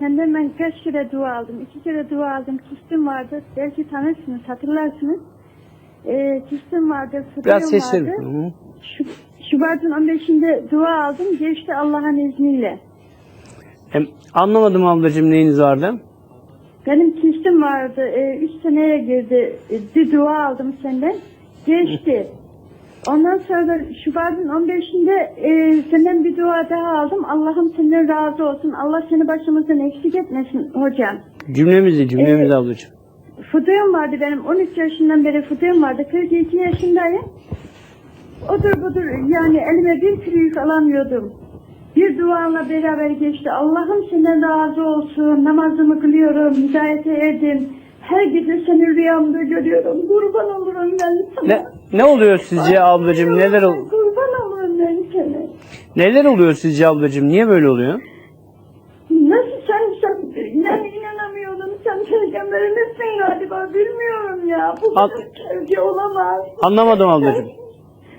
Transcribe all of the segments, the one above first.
Senden ben kaç kere dua aldım. İki kere dua aldım. Kistim vardı. Belki tanırsınız, hatırlarsınız. Ee, kistim vardı, Biraz fıtığım sesli. vardı. Hı. Şu, Şubat'ın 15'inde dua aldım. Geçti Allah'ın izniyle. Em, anlamadım ablacığım neyiniz vardı? Benim kistim vardı. Ee, üç seneye girdi. Ee, bir dua aldım senden. Geçti. Ondan sonra Şubat'ın 15'inde e, senden bir dua daha aldım. Allah'ım senden razı olsun. Allah seni başımızdan eksik etmesin hocam. Cümlemizi, cümlemizi Evet. ablacığım. Fıdığım vardı benim. 13 yaşından beri fıdığım vardı. 42 yaşındayım. Odur budur yani elime bir kürük alamıyordum. Bir duanla beraber geçti. Allah'ım senden razı olsun. Namazımı kılıyorum. Hidayete erdim. Her gece seni rüyamda görüyorum. Kurban olurum ben sana. Ne, ne oluyor sizce ablacığım? Neler ol- Kurban olurum ben sana. neler oluyor sizce ablacığım? Niye böyle oluyor? Nasıl sen, sen yani inanamıyorum. Sen peygamberin misin galiba bilmiyorum ya. Bu kadar sevgi olamaz. Anlamadım ablacığım.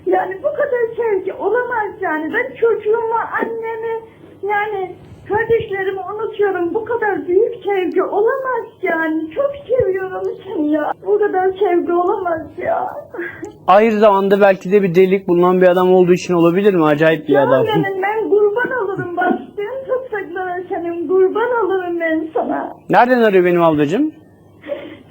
Yani bu kadar sevgi olamaz yani. Ben çocuğumu, annemi, yani kardeşlerimi unutuyorum. Bu kadar büyük sevgi olamaz yani. Çok seviyorum seni ya. Bu kadar sevgi olamaz ya. Aynı zamanda belki de bir delik bulunan bir adam olduğu için olabilir mi? Acayip bir adam. Canım benim ben kurban olurum. Bastığın tutsaklara senin kurban olurum ben sana. Nereden arıyor benim ablacığım?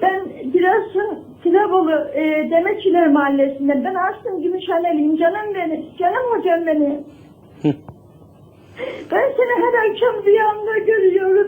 Ben Giresun Tirebolu e, Demetçiler Mahallesi'nden. Ben Arslan Gümüşhaneliyim canım benim. Canım hocam benim. Hı. ben seni her akşam rüyamda görüyorum.